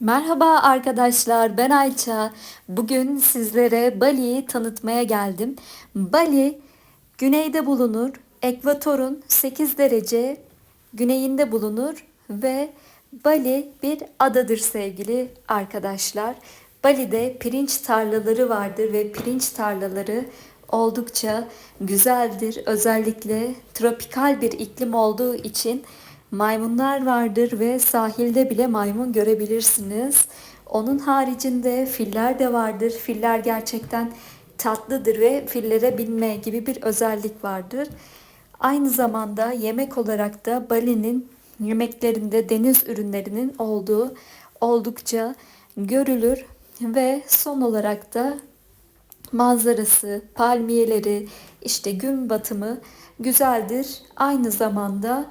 Merhaba arkadaşlar, ben Ayça. Bugün sizlere Bali'yi tanıtmaya geldim. Bali güneyde bulunur, ekvatorun 8 derece güneyinde bulunur ve Bali bir adadır sevgili arkadaşlar. Bali'de pirinç tarlaları vardır ve pirinç tarlaları oldukça güzeldir. Özellikle tropikal bir iklim olduğu için maymunlar vardır ve sahilde bile maymun görebilirsiniz. Onun haricinde filler de vardır. Filler gerçekten tatlıdır ve fillere binme gibi bir özellik vardır. Aynı zamanda yemek olarak da Bali'nin yemeklerinde deniz ürünlerinin olduğu oldukça görülür ve son olarak da manzarası, palmiyeleri, işte gün batımı güzeldir. Aynı zamanda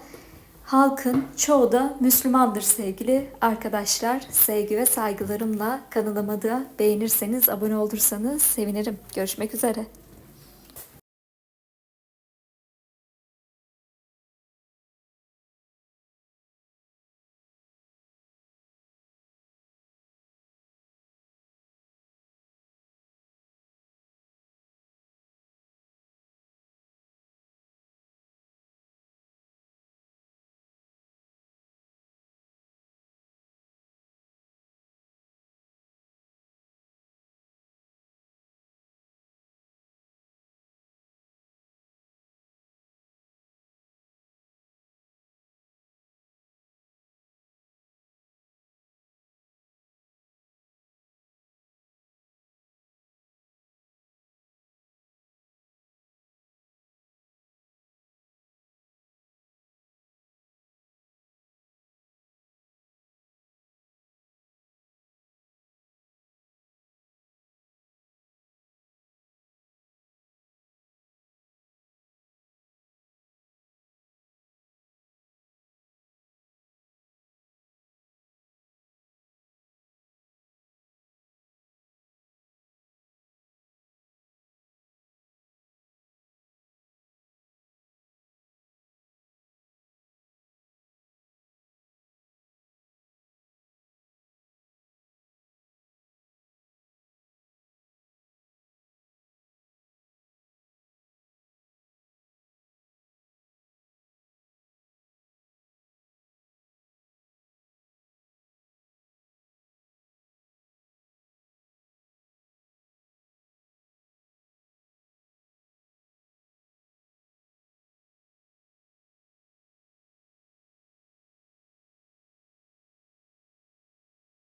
halkın çoğu da Müslümandır sevgili arkadaşlar. Sevgi ve saygılarımla kanalıma da beğenirseniz, abone olursanız sevinirim. Görüşmek üzere.